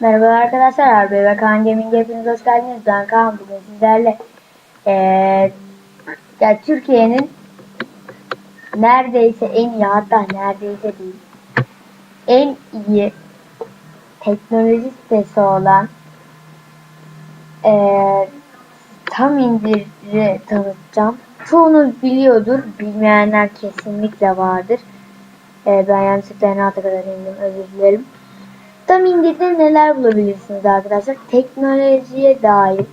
Merhaba arkadaşlar, Arbe ve Kaan Gaming hepiniz hoş geldiniz. Ben Kaan bugün sizlerle eee ya Türkiye'nin neredeyse en iyi hatta neredeyse değil en iyi teknoloji sitesi olan eee tam indiri tanıtacağım. Çoğunuz biliyordur, bilmeyenler kesinlikle vardır. Eee ben yanlışlıkla en alta kadar indim, özür dilerim. Tam indirde neler bulabilirsiniz arkadaşlar? Teknolojiye dair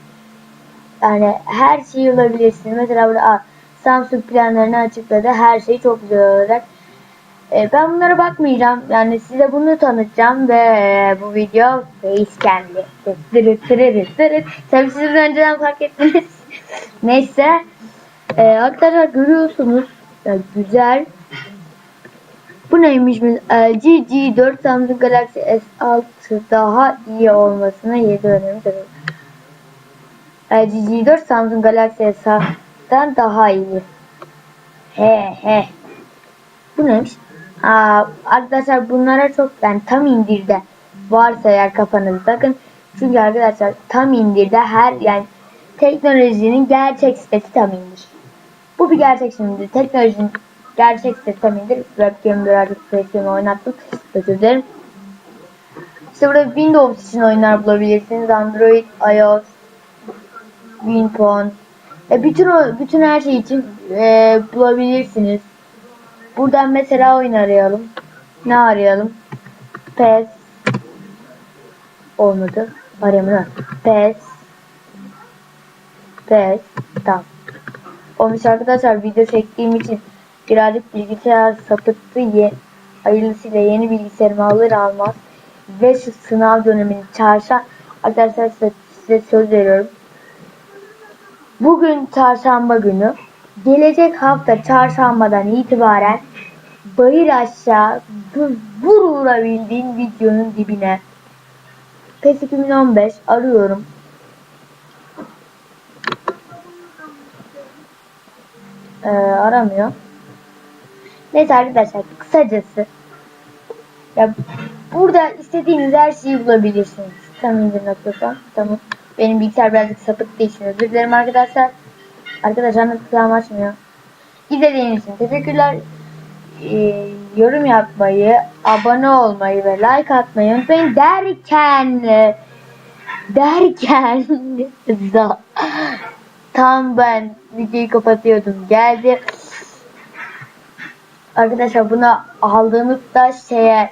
yani her şeyi bulabilirsiniz. Mesela burada Samsung planlarını açıkladı. Her şey çok güzel olacak. E, ben bunlara bakmayacağım. Yani size bunu tanıtacağım ve e, bu video tırı. Tabii siz önceden fark ettiniz. Neyse. E, arkadaşlar görüyorsunuz. Yani güzel. Bu neymiş? biz? LG G4 Samsung Galaxy S6 daha iyi olmasına 7 önemli tabii. LG G4 Samsung Galaxy S6'dan daha iyi. He he. Bu neymiş? Aa, arkadaşlar bunlara çok yani tam indirde varsa eğer kafanızı takın. Çünkü arkadaşlar tam indirde her yani teknolojinin gerçek sitesi tam indir. Bu bir gerçek şimdi. Teknolojinin gerçek indir. Webcam birazcık webcam'i oynattım. Özür dilerim. İşte burada Windows için oyunlar bulabilirsiniz. Android, iOS, WinPhone. E, bütün bütün her şey için e, bulabilirsiniz. Buradan mesela oyun arayalım. Ne arayalım? PES olmadı. Arayalım. PES PES tamam. Olmuş arkadaşlar video çektiğim için birazcık bilgisayar sapıttı. Ye hayırlısıyla yeni bilgisayarımı alır almaz ve şu sınav dönemini çarşamba arkadaşlar size, size söz veriyorum. Bugün çarşamba günü. Gelecek hafta çarşambadan itibaren bayır aşağı vur vurabildiğin videonun dibine. PES 2015 arıyorum. Ee, aramıyor. Neyse arkadaşlar kısacası ya burada istediğiniz her şeyi bulabilirsiniz. Tam indir.com tamam. Benim bilgisayar birazcık sapıttığı için özür dilerim arkadaşlar. Arkadaşlar nasıl açmıyor. İzlediğiniz için teşekkürler. Ee, yorum yapmayı, abone olmayı ve like atmayı unutmayın derken derken da tam ben videoyu kapatıyordum geldi. Arkadaşlar buna aldığınızda şeye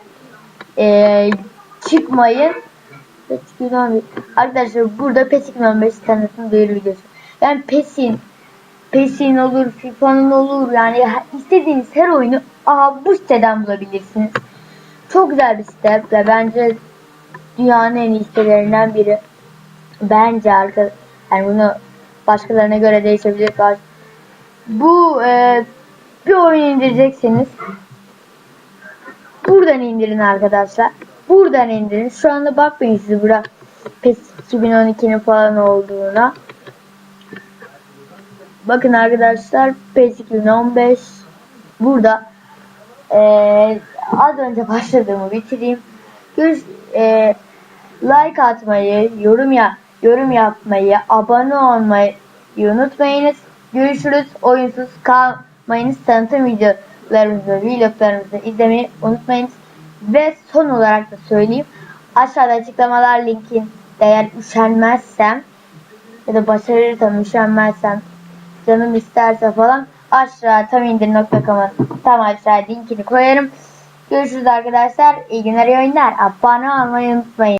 e, çıkmayın. PES 2015. Arkadaşlar burada PES 2015 tanıtım duyuru videosu. Yani PES'in PES'in olur, FIFA'nın olur yani istediğiniz her oyunu aha bu siteden bulabilirsiniz. Çok güzel bir site ve bence dünyanın en iyi sitelerinden biri. Bence arkadaşlar yani bunu başkalarına göre değişebilir. Bu e, bir oyun indirecekseniz buradan indirin arkadaşlar. Buradan indirin. Şu anda bakmayın sizi burada PES 2012'nin falan olduğuna. Bakın arkadaşlar PES 2015 burada ee, az önce başladığımı bitireyim. Görüş, ee, like atmayı, yorum ya yorum yapmayı, abone olmayı unutmayınız. Görüşürüz. Oyunsuz kalmayınız. Tanıtım videolarımızı, vloglarımızı izlemeyi unutmayınız. Ve son olarak da söyleyeyim. Aşağıda açıklamalar linkin eğer üşenmezsem ya da başarırsam üşenmezsem canım isterse falan aşağı tamindir.com'a tam aşağı linkini koyarım. Görüşürüz arkadaşlar. İyi günler, iyi oyunlar. Abone olmayı unutmayın.